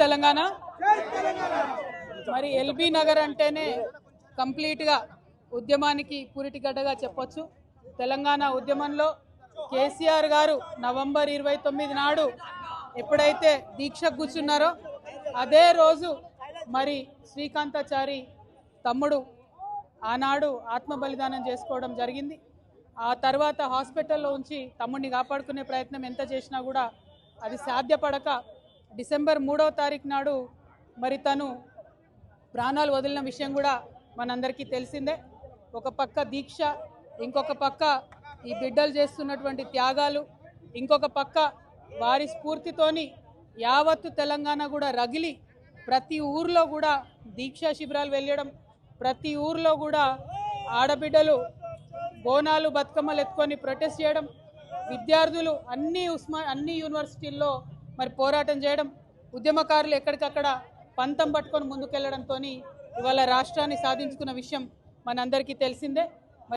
తెలంగాణ? మరి ఎల్బీ నగర్ అంటేనే కంప్లీట్గా ఉద్యమానికి పురిటిగడ్డగా చెప్పొచ్చు. తెలంగాణ ఉద్యమంలో కేసీఆర్ గారు నవంబర్ ఇరవై తొమ్మిది నాడు ఎప్పుడైతే దీక్ష కూర్చున్నారో అదే రోజు మరి శ్రీకాంతాచారి తమ్ముడు ఆనాడు ఆత్మ బలిదానం చేసుకోవడం జరిగింది. ఆ తర్వాత హాస్పిటల్లో ఉంచి తమ్ముడిని కాపాడుకునే ప్రయత్నం ఎంత చేసినా కూడా అది సాధ్యపడక డిసెంబర్ మూడవ తారీఖు నాడు మరి తను ప్రాణాలు వదిలిన విషయం కూడా మనందరికీ తెలిసిందే. ఒక పక్క దీక్ష ఇంకొక పక్క ఈ బిడ్డలు చేస్తున్నటువంటి త్యాగాలు ఇంకొక పక్క వారి స్ఫూర్తితోని యావత్తు తెలంగాణ కూడా రగిలి ప్రతి ఊర్లో కూడా దీక్షా శిబిరాలు వెళ్ళడం ప్రతి ఊర్లో కూడా ఆడబిడ్డలు బోనాలు బతుకమ్మలు ఎత్తుకొని ప్రొటెస్ట్ చేయడం విద్యార్థులు అన్ని ఉస్మా అన్ని యూనివర్సిటీల్లో మరి పోరాటం చేయడం ఉద్యమకారులు ఎక్కడికక్కడ పంతం పట్టుకొని ముందుకెళ్ళడంతో ఇవాళ రాష్ట్రాన్ని సాధించుకున్న విషయం మనందరికీ తెలిసిందే.